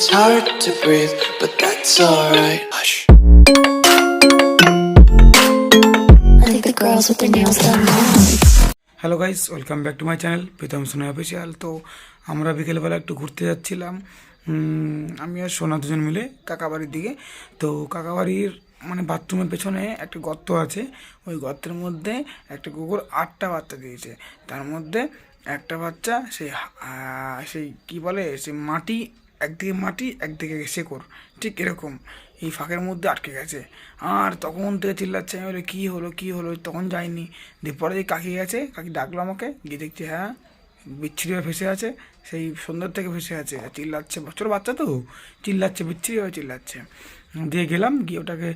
It's hard to breathe, but that's alright. Hush. I think the girls with their nails done. Hello guys welcome back to my channel Pritam Sona official তো আমরা বিকেলবেলা একটু ঘুরতে যাচ্ছিলাম আমি আর সোনা দুজন মিলে কাকাবাড়ির দিকে তো কাকাবাড়ির মানে বাথরুমের পেছনে একটা গর্ত আছে ওই গর্তের মধ্যে একটা কুকুর আটটা বাচ্চা দিয়েছে তার মধ্যে একটা বাচ্চা সেই হা- সেই কি বলে সেই মাটি একদিকে মাটি, একদিকে শেকড়। ঠিক এরকম। এই ফাঁকের মধ্যে আটকে গেছে। আর তখন থেকে চিল্লাচ্ছে, আমি বলি, কী হলো কী হলো? তখন যাইনি। দিয়ে পরে যে কাকি গেছে, কাকি ডাকলো আমাকে। গিয়ে দেখছি হ্যাঁ বিচ্ছিরি হয়ে ফেসে আছে। সেই সন্ধ্যার থেকে ফেসে আছে। চিল্লাচ্ছে, ছোটো বাচ্চা তো? চিল্লাচ্ছে, বিচ্ছিরি হয়ে চিল্লাচ্ছে। দিয়ে গেলাম, গিয়ে ওটাকে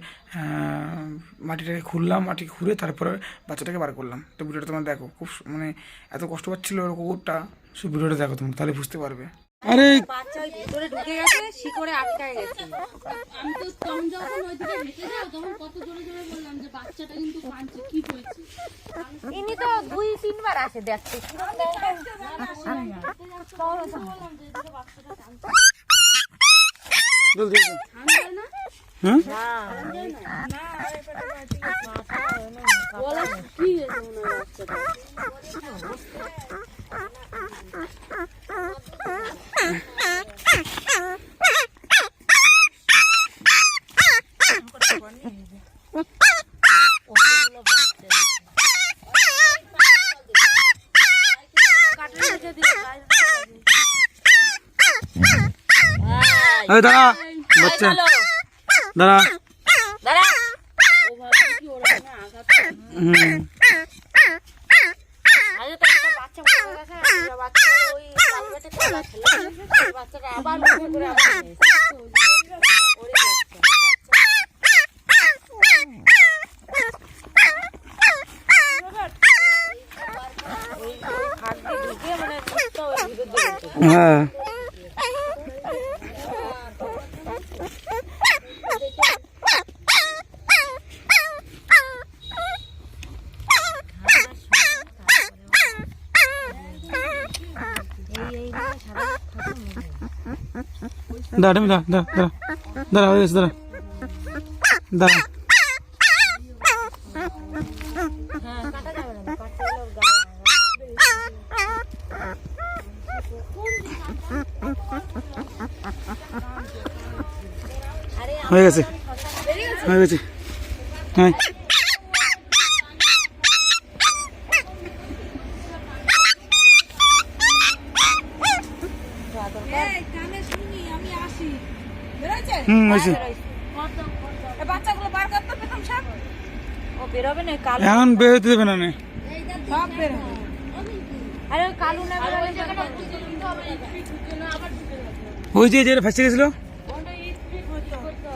মাটিটাকে খুললাম, মাটি খুঁড়ে তারপরে বাচ্চাটাকে বার করলাম। তো ভিডিওটা তোমার দেখো। খুব মানে এত কষ্ট পাচ্ছিলো ওর কুকুরটা। সে ভিডিওটা দেখো তোমরা, তাহলে বুঝতে পারবে। আরে বাচ্চা ওই ভিতরে ঢুকে গেছে শিকড়ে আটকায় গেছে আমি তো তখন যখন ওইদিকে হেঁটে যাও তখন কত জোরে জোরে বললাম যে বাচ্চাটা কিন্তু কাঁদছে কি হয়েছে ইনি তো দুই তিনবার আসে দেখতে জলদি। হ্যাঁ কি বাচ্চাটা আরে দাঁড়া বাচ্চা দাঁড়া দাঁড়া হুম আগে তো একটা বাচ্চা মরে গেছে একটা বাচ্চা ওই কালবেটে তলা ফেলে দিয়েছে, সেই বাচ্চাটা আবার নতুন করে আবার নিয়েছে। ওরই বাচ্চা। ওই ওই ফাঁক দিয়ে ঢুকে মানে মুখটা ওই ভিতর দিয়ে গেছে। হ্যাঁ দাঁড়া দাঁড়া দাঁড়া দাঁড়া। হয়ে গেছে দাঁড়া। দাঁড়া। হয়ে গেছে। হয়ে গেছে। হ্যাঁ। হুম হয়েছে। বাচ্চাগুলো বার করতে পেতাম সব ও বেরোবে না কালু এখন বেরোতে দেবে না ওই কালু না বেরোলে ওই যে ফেসে গেছিল?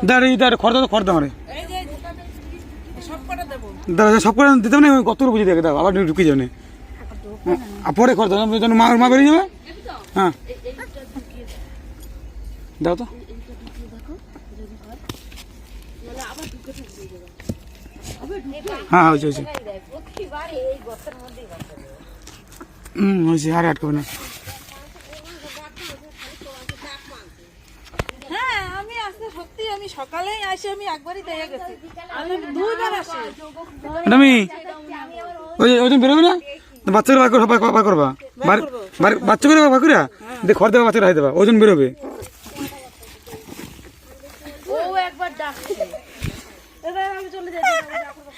দাঁড়া এই দাঁড়া খড় দাও খড় দাও রে দাদা সব করে দিতাম না কত বুঝে দেখে দাও আবার ঢুকে যাবে পরে খড় মা মা বেরিয়ে যাবে? হ্যাঁ দাও তো। হ্যাঁ হয়েছে হয়েছে। হুম হয়েছে আর আটকাবে না। হ্যাঁ আমি সত্যি আমি সকালেই আসি আমি একবারই দিয়ে গেছি। আমি দুইবার আসি। আমি ওই ওই তুমি বেরোবে না? বাচ্চাগুলো বার করবা বার- বার করবা বার বার- বাচ্চাগুলো বার করে খড় দেবা বাচ্চারা হাই দেবা ওজন বেরোবে ও একবার ডাকছে এবার আমি চলে যাই তোমার সবার বয়ে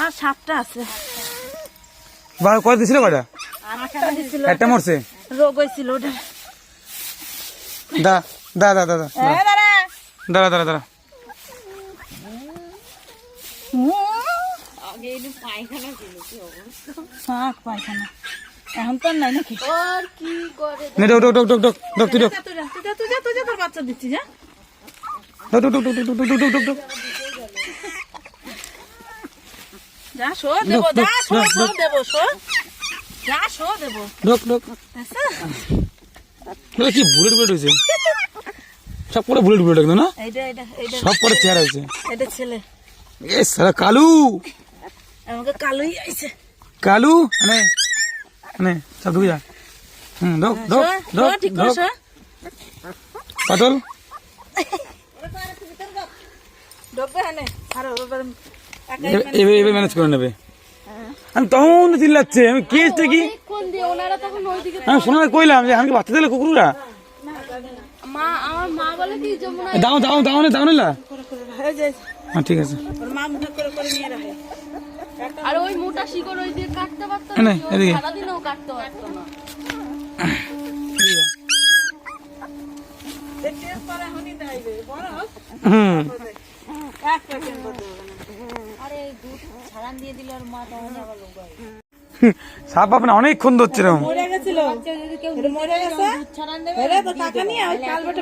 আর সাতটা আছে। কয় দিছিল কয়টা? আমার খেলা দিছিল একটা মরছে। রোগ হয়েছিল ওটা। দা দাঁড়া দাঁড়া দাঁড়া এ দাঁড়া। দাঁড়া দাঁড়া দাঁড়া আগে এই পায়খানা ছিল কি অবস্থা শাক পায়খানা এখন তো আর নাই নাকি ওর কি করে নে ডক ডক ডক ডক ডক ডক তুই ডক যা, তুই যা, তুই যা, তুই যা, তুই যা, তোর বাচ্চা দিচ্ছি যা ডক ডক ডক ডক ডক ডক ডক ডক ডক যা শো দেবো লোক, যা শো লোক, শো লোক। দেবো শো যা শো দেবো ডক ডক দেখছ? কি বুলেট বুলেট হয়েছে সব করে বুলেট বুলেট একদম না এইটা এইটা এইটা সব করে চেয়ার হয়েছে এটা ছেলে এ সারা কালু। কালু? নে নে সব ম্যানেজ করে নেবে। আমি তখন চিল্লাচ্ছে আমি কেসটা কি? আমি শোনা কইলাম যে আমাকে বাচ্চা দিলে কুকুররা। দাও দাও দাও না দাও না হ্যাঁ, ঠিক আছে। আর ওই মোটা শিকড় ওই দিয়ে কাটতে না সারাদিনও কাটতে সাপ আপনার অনেকক্ষণ ধরছে মরে গেছিল। মরে গেছে।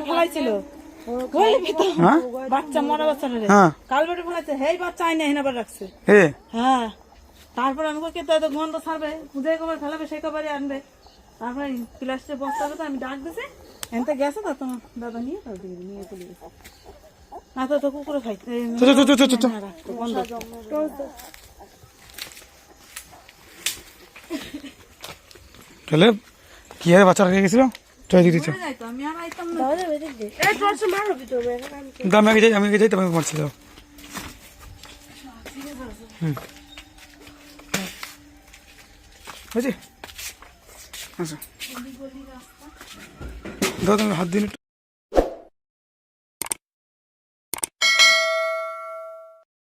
ফেলাইছিল। বলবি তো? হ্যাঁ? বাচ্চা মরা বছরের হ্যাঁ। কালবেটে ফেলাইছে হেই বাচ্চা আইনে হেন আবার রাখছে। এ? হ্যাঁ। তারপর আমি কই তো গন্ধ ছাড়বে? যে কবার ফেলাবে সেই কবারই আনবে। তারপরে তো আমি ডাক দিছি। এনতে গেছে তো তোমার দাদা নিয়ে নিয়ে চলে গেছে। না তো তো কুকুরে খাইতে তাহলে কি আর বাচ্চা রেখে গেছিল? চল দিদি চল দাম আগে যাই আমি আগে যাই তোমাকে মারছি দাও। হুম। বুঝলি আচ্ছা দাও তুমি হাত দিন